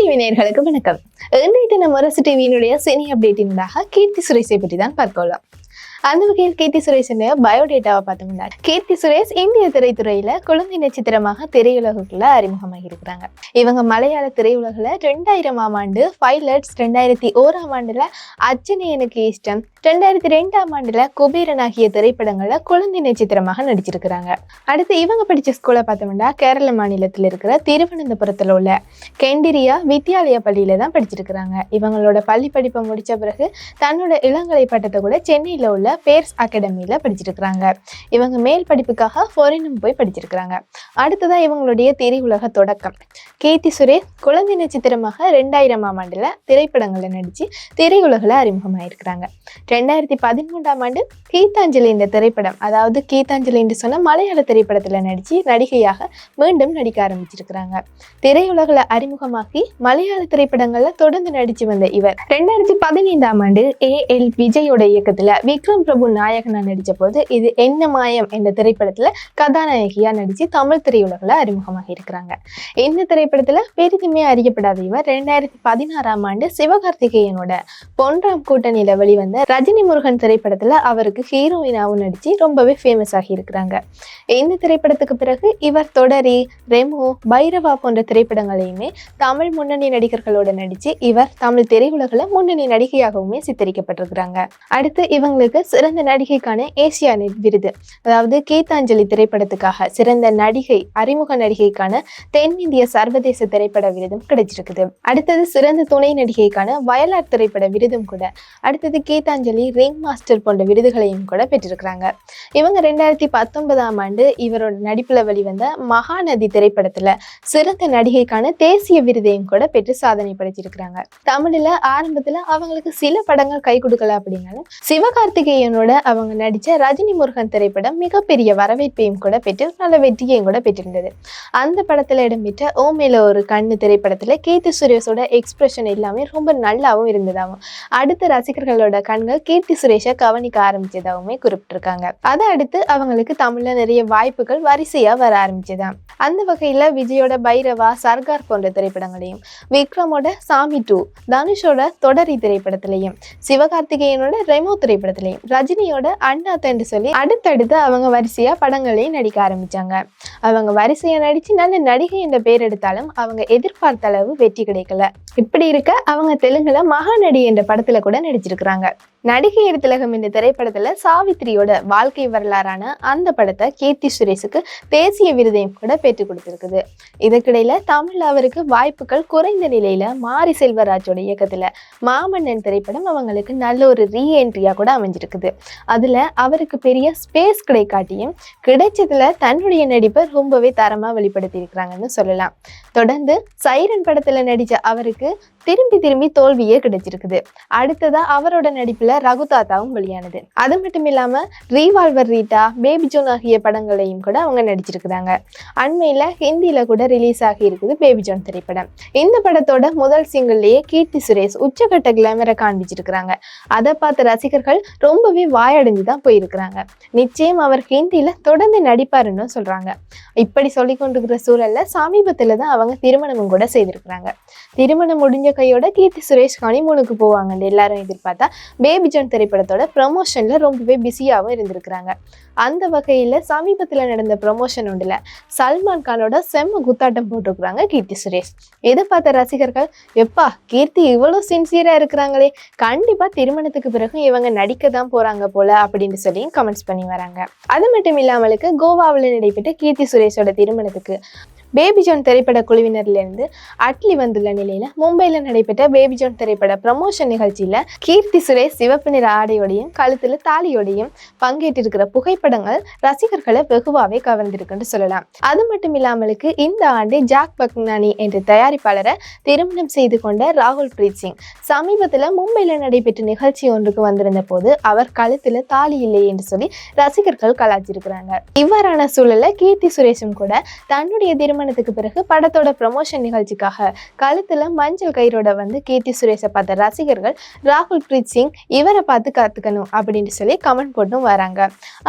TV நேர்களுக்கு வணக்கம். இன்றைய தினம் அரசு டிவியினுடைய சினி அப்டேட்டினதாக கீர்த்தி சுரேஷை பற்றி தான் பார்க்கலாம். அந்த வகையில் கீர்த்தி சுரேஷன் பயோடேட்டாவை பார்த்தோம்னா கீர்த்தி சுரேஷ் இந்திய திரைத்துறையில குழந்தை நட்சத்திரமாக திரையுலகுக்குள்ள அறிமுகமாகி இருக்கிறாங்க. இவங்க மலையாள திரையுலகில் ரெண்டாயிரமாம் ஆண்டு பைலட்ஸ் ரெண்டாயிரத்தி ஓராம் ஆண்டுல அச்சனை எனக்கு இஷ்டம் ரெண்டாயிரத்தி ரெண்டாம் ஆண்டுல குபேரன் ஆகிய திரைப்படங்கள்ல குழந்தை நட்சத்திரமாக நடிச்சிருக்கிறாங்க. அடுத்து இவங்க படிச்ச ஸ்கூலை பார்த்தோம்னா கேரள மாநிலத்தில் இருக்கிற திருவனந்தபுரத்தில் உள்ள கெண்டிரியா வித்யாலயா பள்ளியில தான் படிச்சிருக்கிறாங்க. இவங்களோட பள்ளி படிப்பை முடிச்ச பிறகு தன்னோட இளங்கலை பட்டத்தை கூட சென்னையில் உள்ள பேர்ஸ் அகாடமியில் படிச்சிருக்கிறாங்க. இவங்க மேல் படிப்புக்காக ஃபாரினும் போய் படிச்சிருக்கிறாங்க. அடுத்ததான் இவங்களுடைய திரையுலக தொடக்கம். கீர்த்தி சுரேஷ் குழந்தை நட்சத்திரமாக ரெண்டாயிரமாம் ஆண்டில் திரைப்படங்களில் நடித்து திரையுலகில் அறிமுகமாயிருக்கிறாங்க. ரெண்டாயிரத்தி பதிமூன்றாம் ஆண்டு கீதாஞ்சலி என்ற திரைப்படம் அதாவது கீதாஞ்சலி என்று சொன்ன மலையாள திரைப்படத்தில் நடித்து நடிகையாக மீண்டும் நடிக்க ஆரம்பிச்சிருக்கிறாங்க. திரையுலகில் அறிமுகமாக்கி மலையாள திரைப்படங்களில் தொடர்ந்து நடித்து வந்த இவர் ரெண்டாயிரத்தி பதினைந்தாம் ஆண்டு ஏ எல் விஜயோட இயக்கத்தில் விக்ரம் பிரபு நாயகனா நடித்த போது இது என்ன மாயம் என்ற திரைப்படத்துல கதாநாயகியா நடிச்சு தமிழ் திரையுலகில் அறிமுகமாக இருக்கிறாங்க. இந்த திரைப்படத்துல பெரிதுமே அறியப்படாத இவர் ரெண்டாயிரத்தி பதினாறாம் ஆண்டு சிவகார்த்திகேயனோட பொன்றாம் கூட்டணியில வெளிவந்த ரஜினி முருகன் திரைப்படத்துல அவருக்கு ஹீரோயினாவும் நடிச்சு ரொம்பவே ஃபேமஸ் ஆகி இருக்கிறாங்க. இந்த திரைப்படத்துக்கு பிறகு இவர் தொடரி ரெமோ பைரவா போன்ற திரைப்படங்களையுமே தமிழ் முன்னணி நடிகர்களோட நடிச்சு இவர் தமிழ் திரையுலகில் முன்னணி நடிகையாகவுமே சித்தரிக்கப்பட்டிருக்கிறாங்க. அடுத்து இவங்களுக்கு சிறந்த நடிகைக்கான ஏசியா நெட் விருது. அதாவது கீதாஞ்சலி திரைப்படத்துக்காக சிறந்த நடிகை அறிமுக நடிகைக்கான தென்னிந்திய சர்வதேச திரைப்பட விருதும் கிடைச்சிருக்குது. அடுத்தது சிறந்த துணை நடிகைக்கான வயலார் திரைப்பட விருதும் கூட அடுத்தது கீதாஞ்சலி ரிங் மாஸ்டர் போன்ற விருதுகளையும் கூட பெற்றிருக்கிறாங்க. இவங்க ரெண்டாயிரத்தி பத்தொன்பதாம் ஆண்டு இவரோட நடிப்புல வெளிவந்த மகாநதி திரைப்படத்துல சிறந்த நடிகைக்கான தேசிய விருதையும் கூட பெற்று சாதனை படைச்சிருக்கிறாங்க. தமிழ்ல ஆரம்பத்துல அவங்களுக்கு சில படங்கள் கை கொடுக்கல அப்படின்னாலும் சிவகார்த்திகேயனோட அவங்க நடித்த ரஜினி முருகன் திரைப்படம் மிகப்பெரிய வரவேற்பையும் கூட பெற்று நல்ல வெற்றியையும் கூட பெற்றிருந்தது. அந்த படத்தில் இடம்பெற்ற ஓமேல ஒரு கண்ணு திரைப்படத்தில் கீர்த்தி சுரேஷோட எக்ஸ்பிரஷன் எல்லாமே ரொம்ப நல்லாவும் இருந்ததாகவும் அடுத்த ரசிகர்களோட கண்கள் கீர்த்தி சுரேஷை கவனிக்க ஆரம்பிச்சதாகவுமே குறிப்பிட்டிருக்காங்க. அதை அடுத்து அவங்களுக்கு தமிழில் நிறைய வாய்ப்புகள் வரிசையாக வர ஆரம்பிச்சதாம் அந்த வகையில் விஜயோட பைரவா சர்கார் போன்ற திரைப்படங்களையும் விக்ரமோட சாமி டூ தனுஷோட தொடரி திரைப்படத்திலையும் சிவகார்த்திகேயனோட ரெமோ திரைப்படத்திலையும் ரஜினியோட அண்ணாத்தன்று சொல்லி அடுத்தடுத்து அவங்க வரிசையா படங்களையும் நடிக்க ஆரம்பிச்சாங்க. அவங்க வரிசையா நடிச்சு நல்ல நடிகை என்ற பேர் எடுத்தாலும் அவங்க எதிர்பார்த்த அளவு வெற்றி கிடைக்கல. இப்படி இருக்க அவங்க தெலுங்குல மகாநடி என்ற படத்துல கூட நடிச்சிருக்கிறாங்க. நடிகையர் திலகம் என்ற திரைப்படத்துல சாவித்திரியோட வாழ்க்கை வரலாறான அந்த படத்தை கீர்த்தி சுரேஷுக்கு தேசிய விருதையும் கூட பெற்றுக் கொடுத்திருக்குது. இதற்கிடையில தமிழ் அவருக்கு வாய்ப்புகள் குறைந்த நிலையில மாரி செல்வராஜோட இயக்கத்துல மாமன்னன் திரைப்படம் அவங்களுக்கு நல்ல ஒரு ரீஎன்ட்ரியா கூட அமைஞ்சிருக்குது. அதுல அவருக்கு பெரிய ஸ்பேஸ் கிடைக்காட்டியும் கிடைச்சதுல தன்னுடைய நடிப்பை ரொம்பவே தரமா வெளிப்படுத்தி இருக்கிறாங்கன்னு சொல்லலாம். தொடர்ந்து சைரன் படத்துல நடிச்ச அவருக்கு திரும்பி திரும்பி தோல்வியே கிடைச்சிருக்குது. அடுத்ததா அவரோட நடிப்புல ரகுதாத்தாவும் வெளியானது. அது மட்டும் இல்லாம ரீவால்வர் ரீட்டா பேபி ஜோன் ஆகிய படங்களையும் கூட அவங்க நடிச்சிருக்கிறாங்க. அண்மையில ஹிந்தியில கூட ரிலீஸ் ஆகி இருக்குது பேபி ஜோன் திரைப்படம். இந்த படத்தோட முதல் சிங்கிள்லயே கீர்த்தி சுரேஷ் உச்சகட்ட கிளாமரை காண்பிச்சிருக்கிறாங்க. அதை பார்த்த ரசிகர்கள் ரொம்பவே வாயடைஞ்சு தான் போயிருக்கிறாங்க. நிச்சயம் அவர் ஹிந்தியில தொடர்ந்து நடிப்பாருன்னு சொல்றாங்க. இப்படி சொல்லி கொண்டிருக்கிற சூழல்ல சமீபத்துல தான் அவங்க திருமணமும் கூட செய்திருக்கிறாங்க. திருமணம் முடிஞ்ச கையோட கீர்த்தி சுரேஷ் ஹனிமூனுக்கு போவாங்கன்னு எல்லாரும் எதிர்பார்த்தா பேபி ஜான் திரைப்படத்தோட ப்ரமோஷனில் ரொம்பவே பிஸியாகவும் இருந்திருக்கிறாங்க. அந்த வகையில் சமீபத்தில் நடந்த ப்ரமோஷன் ஒன்றில் சல்மான் கானோட செம்ம குத்தாட்டம் போட்டிருக்கிறாங்க கீர்த்தி சுரேஷ். இதை பார்த்த ரசிகர்கள் எப்பா கீர்த்தி இவ்வளோ சின்சியராக இருக்கிறாங்களே கண்டிப்பாக திருமணத்துக்கு பிறகு இவங்க நடிக்க தான் போகிறாங்க போல அப்படின்னு சொல்லி கமெண்ட்ஸ் பண்ணி வராங்க. அது மட்டும் இல்லாமலுக்கு கோவாவில் நடைபெற்ற கீர்த்தி சுரேஷோட திருமணத்துக்கு பேபி ஜான் திரைப்பட குழுவினரிலிருந்து அட்லி வந்துள்ள நிலையில மும்பையில் நடைபெற்ற பேபி ஜான் திரைப்பட ப்ரமோஷன் நிகழ்ச்சியில கீர்த்தி சுரேஷ் சிவப்பு நிற ஆடையோடையும் கழுத்துல தாலியோடையும் பங்கேற்றிருக்கிற புகைப்படங்கள் ரசிகர்களை வெகுவாவே கவர்ந்திருக்குன்னு சொல்லலாம். அது மட்டும் இல்லாமலுக்கு இந்த ஆண்டு ஜாக் பக்னானி என்ற தயாரிப்பாளரை திருமணம் செய்து கொண்ட ராகுல் பிரீத் சிங். சமீபத்தில் மும்பையில் நடைபெற்ற நிகழ்ச்சி ஒன்றுக்கு வந்திருந்த போது அவர் கழுத்துல தாலி இல்லை என்று சொல்லி ரசிகர்கள் கலாச்சிருக்கிறாங்க இவ்வாறான சூழலில் கீர்த்தி சுரேஷும் கூட தன்னுடைய திருமண திருமணத்துக்கு பிறகு படத்தோட ப்ரமோஷன் நிகழ்ச்சிக்காக கழுத்துல மஞ்சள் கயிறோட வந்து கீர்த்தி சுரேஷை பார்த்த ரசிகர்கள் ராகுல் பிரீத் சிங் இவரை பார்த்து கத்துக்கணும் அப்படின்னு சொல்லி கமெண்ட் போட்டும் வராங்க.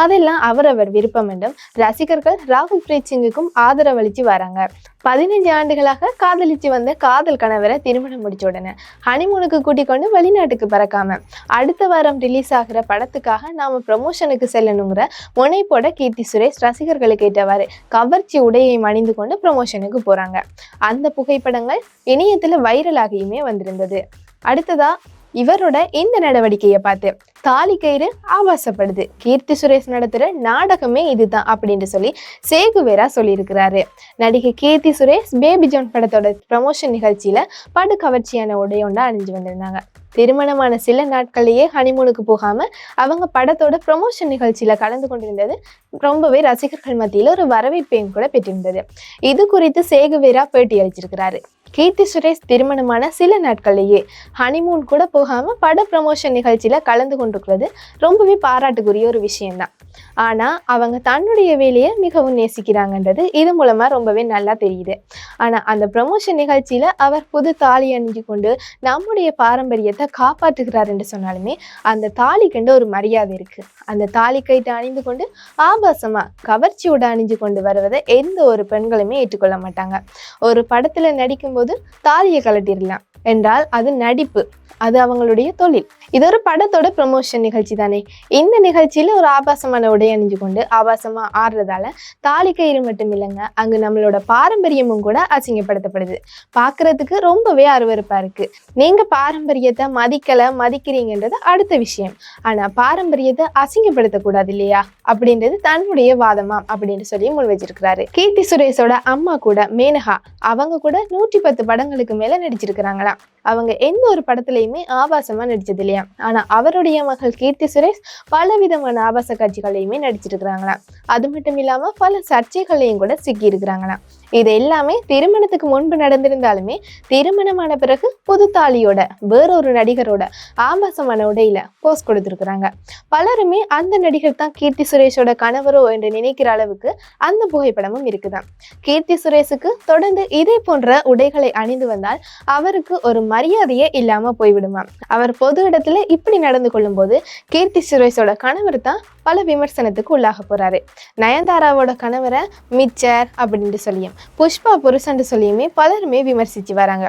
அதெல்லாம் அவரவர் விருப்பம் என்றும் ரசிகர்கள் ராகுல் பிரீத் சிங்குக்கும் ஆதரவளிச்சு வராங்க. பதினைஞ்சு ஆண்டுகளாக காதலிச்சு வந்த காதல் கணவரை திருமணம் முடிச்ச உடனே ஹனிமூனுக்கு கூட்டிக் கொண்டு வெளிநாட்டுக்கு பறக்காம அடுத்த வாரம் ரிலீஸ் ஆகிற படத்துக்காக நாம ப்ரமோஷனுக்கு செல்லணுங்கிற முனைப்போட கீர்த்தி சுரேஷ் ரசிகர்களுக்கு ஏற்றவாறு கவர்ச்சி உடையை மணிந்து கொண்டு ப்ரமோஷனுக்கு போறாங்க. அந்த புகைப்படங்கள் இணையத்தில் வைரலாகியுமே வந்திருந்தது. அடுத்ததா இவரோட இந்த நடவடிக்கையை பார்த்து. தாலி கயிறு ஆபாசப்படுது. கீர்த்தி சுரேஷ் நடத்துகிற நாடகமே இதுதான் அப்படின்னு சொல்லி சேகுவேரா சொல்லியிருக்கிறாரு. நடிகை கீர்த்தி சுரேஷ் பேபி ஜான் படத்தோட ப்ரமோஷன் நிகழ்ச்சியில படு கவர்ச்சியான உடையொண்டா அணிஞ்சு வந்திருந்தாங்க. திருமணமான சில நாட்கள்லேயே ஹனிமூனுக்கு போகாம அவங்க படத்தோட ப்ரமோஷன் நிகழ்ச்சியில கலந்து கொண்டிருந்தது ரொம்பவே ரசிகர்கள் மத்தியில ஒரு வரவேற்பையும் கூட பெற்றிருந்தது. இது குறித்து சேகுவேரா பேட்டி அளிச்சிருக்கிறாரு. கீர்த்தி சுரேஷ் திருமணமான சில நாட்கள்லேயே ஹனிமூன் கூட போகாம பட ப்ரமோஷன் நிகழ்ச்சியில கலந்து கொண்டு கொண்டிருக்கிறது. ரொம்பவே பாராட்டுக்குரிய ஒரு விஷயம்தான். ஆனா அவங்க தன்னுடைய வேலையை மிகவும் நேசிக்கிறாங்கன்றது இது மூலமா ரொம்பவே நல்லா தெரியுது. ஆனா அந்த ப்ரமோஷன் நிகழ்ச்சியில அவர் புது தாலி அணிஞ்சு கொண்டு நம்முடைய பாரம்பரியத்தை காப்பாற்றுகிறார் என்று சொன்னாலுமே அந்த தாலி கண்டு ஒரு மரியாதை இருக்கு. அந்த தாலி கைட்டு அணிந்து கொண்டு ஆபாசமா கவர்ச்சியோட அணிஞ்சு கொண்டு வருவதை எந்த ஒரு பெண்களுமே ஏற்றுக்கொள்ள மாட்டாங்க. ஒரு படத்துல நடிக்கும்போது தாலியை கலட்டிடலாம் என்றால் அது நடிப்பு. அது அவங்களுடைய தொழில். இது ஒரு படத்தோட ப்ரமோஷன் நிகழ்ச்சி தானே இந்த நிகழ்ச்சியில ஒரு ஆபாசமான உடை அணிஞ்சு கொண்டு ஆபாசமா ஆடுறதால தாலி கயிறு மட்டும் இல்லைங்க அங்கு நம்மளோட பாரம்பரியமும் கூட அசிங்கப்படுத்தப்படுது பார்க்கிறதுக்கு ரொம்பவே அருவருப்பா இருக்கு நீங்க பாரம்பரியத்தை மதிக்கல மதிக்கிறீங்கன்றது அடுத்த விஷயம் ஆனா பாரம்பரியத்தை அசிங்கப்படுத்தக்கூடாது இல்லையா அப்படின்றது தன்னுடைய வாதமா அப்படின்னு சொல்லி முன் வச்சிருக்கிறாரு கீர்த்தி சுரேஷோட அம்மா கூட மேனகா அவங்க கூட நூற்றி பத்து படங்களுக்கு மேல நடிச்சிருக்கிறாங்களாம் அவங்க எந்த ஒரு படத்துலையுமே ஆபாசமா நடிச்சது இல்லையா ஆனா அவருடைய மகள் கீர்த்தி சுரேஷ் பல விதமான ஆபாச காட்சிகளையுமே நடிச்சிருக்கிறாங்களாம். அது மட்டும் இல்லாமல் பல சர்ச்சைகளையும் கூட சிக்கி இருக்கிறாங்களாம் இது எல்லாமே திருமணத்துக்கு முன்பு நடந்திருந்தாலுமே திருமணமான பிறகு புது தாலியோட வேறொரு நடிகரோட ஆபாசமான உடையில போஸ்ட் கொடுத்துருக்குறாங்க. பலருமே அந்த நடிகர் தான் கீர்த்தி சுரேஷோட கணவரோ என்று நினைக்கிற அளவுக்கு அந்த புகைப்படமும் இருக்குதான் கீர்த்தி சுரேஷுக்கு தொடர்ந்து இதே போன்ற உடைகளை அணிந்து வந்தால் அவருக்கு ஒரு மரியாதையே இல்லாம போய்விடுமா அவர் பொது இடத்துல இப்படி நடந்து கொள்ளும் போது கீர்த்தி சுரேஷோட கணவர் தான் பல விமர்சனத்துக்கு உள்ளாக போறாரு. நயன்தாராவோட கணவரை மிச்சர் அப்படின்ட்டு சொல்லியும் புஷ்பா புருஷன்ட்டு சொல்லியுமே பலருமே விமர்சித்து வராங்க.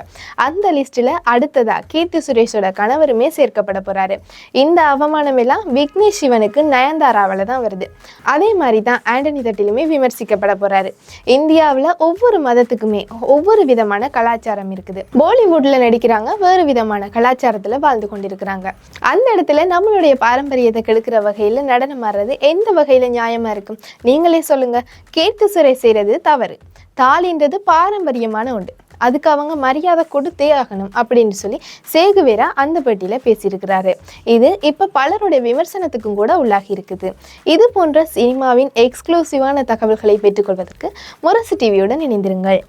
அந்த லிஸ்ட்டில் அடுத்ததாக கீர்த்தி சுரேஷோட கணவருமே சேர்க்கப்பட போகிறாரு இந்த அவமானம் எல்லாம் விக்னேஷ் சிவனுக்கு நயன்தாராவில் தான் வருது. அதே மாதிரி தான் ஆண்டனி தட்டிலுமே விமர்சிக்கப்பட போகிறாரு இந்தியாவில் ஒவ்வொரு மதத்துக்குமே ஒவ்வொரு விதமான கலாச்சாரம் இருக்குது. பாலிவுட்டில் நடிக்கிறாங்க வேறு விதமான கலாச்சாரத்தில் வாழ்ந்து கொண்டிருக்கிறாங்க. அந்த இடத்துல நம்மளுடைய பாரம்பரியத்தை கெடுக்கிற வகையில் நடனம் ஆடுறது எந்த வகையில் நியாயமாக இருக்கும்? நீங்களே சொல்லுங்க. கேட்டு சுரை செய்கிறது தவறு. தாலின்றது பாரம்பரியமான ஒன்று. அதுக்கு அவங்க மரியாதை கொடுத்தே ஆகணும் அப்படின்னு சொல்லி சேகுவேரா அந்த பேட்டியில பேசியிருக்கிறாரு. இது இப்ப பலருடைய விமர்சனத்துக்கும் கூட உள்ளாகி இருக்குது. இது போன்ற சினிமாவின் எக்ஸ்க்ளூசிவான தகவல்களை பெற்றுக்கொள்வதற்கு முரசு டிவியுடன் இணைந்திருங்கள்.